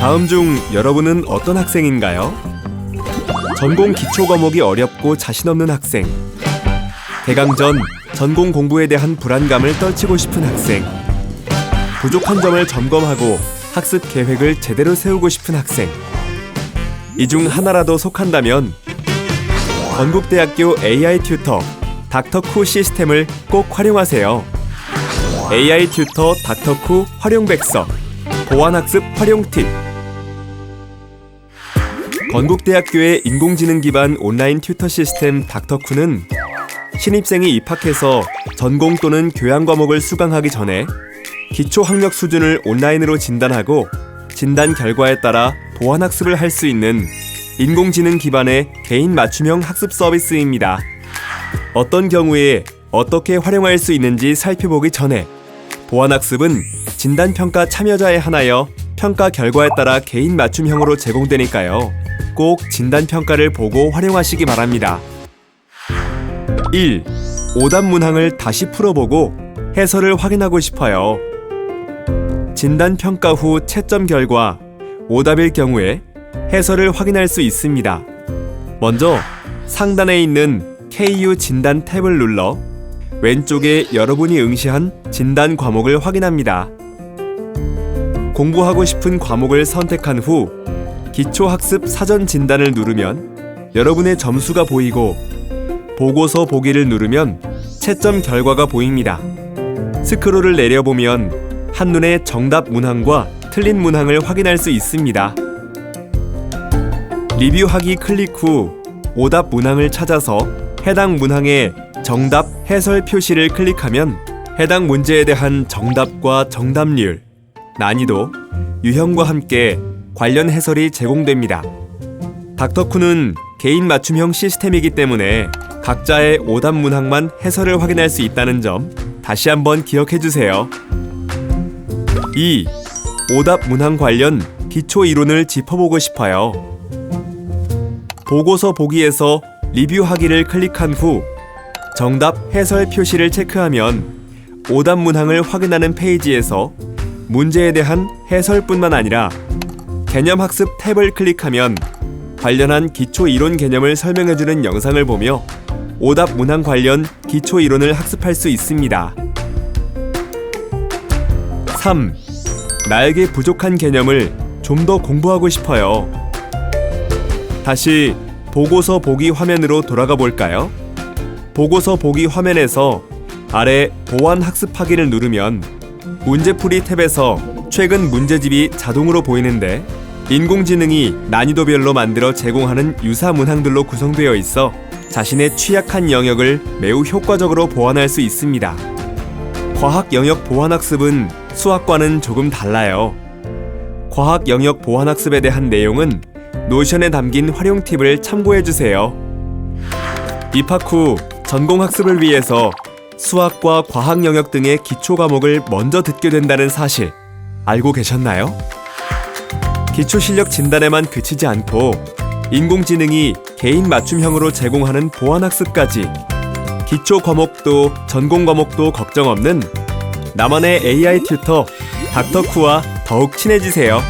다음 중 여러분은 어떤 학생인가요? 전공 기초 과목이 어렵고 자신 없는 학생. 개강 전 전공 공부에 대한 불안감을 떨치고 싶은 학생. 부족한 점을 점검하고 학습 계획을 제대로 세우고 싶은 학생. 이 중 하나라도 속한다면 건국대학교 AI 튜터 닥터쿠 시스템을 꼭 활용하세요. AI 튜터 닥터쿠 활용 백서 보안학습 활용 팁 건국대학교의 인공지능 기반 온라인 튜터 시스템 닥터쿠는 신입생이 입학해서 전공 또는 교양 과목을 수강하기 전에 기초 학력 수준을 온라인으로 진단하고 진단 결과에 따라 보완 학습을 할 수 있는 인공지능 기반의 개인 맞춤형 학습 서비스입니다. 어떤 경우에 어떻게 활용할 수 있는지 살펴보기 전에 보완 학습은 진단 평가 참여자에 한하여 평가 결과에 따라 개인 맞춤형으로 제공되니까요. 꼭 진단 평가를 보고 활용하시기 바랍니다. 1. 오답 문항을 다시 풀어보고 해설을 확인하고 싶어요. 진단 평가 후 채점 결과 오답일 경우에 해설을 확인할 수 있습니다. 먼저 상단에 있는 KU 진단 탭을 눌러 왼쪽에 여러분이 응시한 진단 과목을 확인합니다. 공부하고 싶은 과목을 선택한 후 기초학습 사전 진단을 누르면 여러분의 점수가 보이고 보고서 보기를 누르면 채점 결과가 보입니다. 스크롤을 내려보면 한눈에 정답 문항과 틀린 문항을 확인할 수 있습니다. 리뷰하기 클릭 후 오답 문항을 찾아서 해당 문항의 정답 해설 표시를 클릭하면 해당 문제에 대한 정답과 정답률, 난이도, 유형과 함께 관련 해설이 제공됩니다. 닥터쿠는 개인 맞춤형 시스템이기 때문에 각자의 오답 문항만 해설을 확인할 수 있다는 점 다시 한번 기억해 주세요. 2. 오답 문항 관련 기초 이론을 짚어보고 싶어요. 보고서 보기에서 리뷰하기를 클릭한 후 정답 해설 표시를 체크하면 오답 문항을 확인하는 페이지에서 문제에 대한 해설뿐만 아니라 개념 학습 탭을 클릭하면 관련한 기초 이론 개념을 설명해주는 영상을 보며 오답 문항 관련 기초 이론을 학습할 수 있습니다. 3. 나에게 부족한 개념을 좀 더 공부하고 싶어요. 다시 보고서 보기 화면으로 돌아가 볼까요? 보고서 보기 화면에서 아래 보완 학습하기를 누르면 문제풀이 탭에서 최근 문제집이 자동으로 보이는데 인공지능이 난이도별로 만들어 제공하는 유사 문항들로 구성되어 있어 자신의 취약한 영역을 매우 효과적으로 보완할 수 있습니다. 과학 영역 보완 학습은 수학과는 조금 달라요. 과학 영역 보완 학습에 대한 내용은 노션에 담긴 활용 팁을 참고해 주세요. 입학 후 전공 학습을 위해서 수학과 과학 영역 등의 기초 과목을 먼저 듣게 된다는 사실 알고 계셨나요? 기초 실력 진단에만 그치지 않고 인공지능이 개인 맞춤형으로 제공하는 보완 학습까지 기초 과목도 전공 과목도 걱정 없는 나만의 AI 튜터 닥터쿠와 더욱 친해지세요.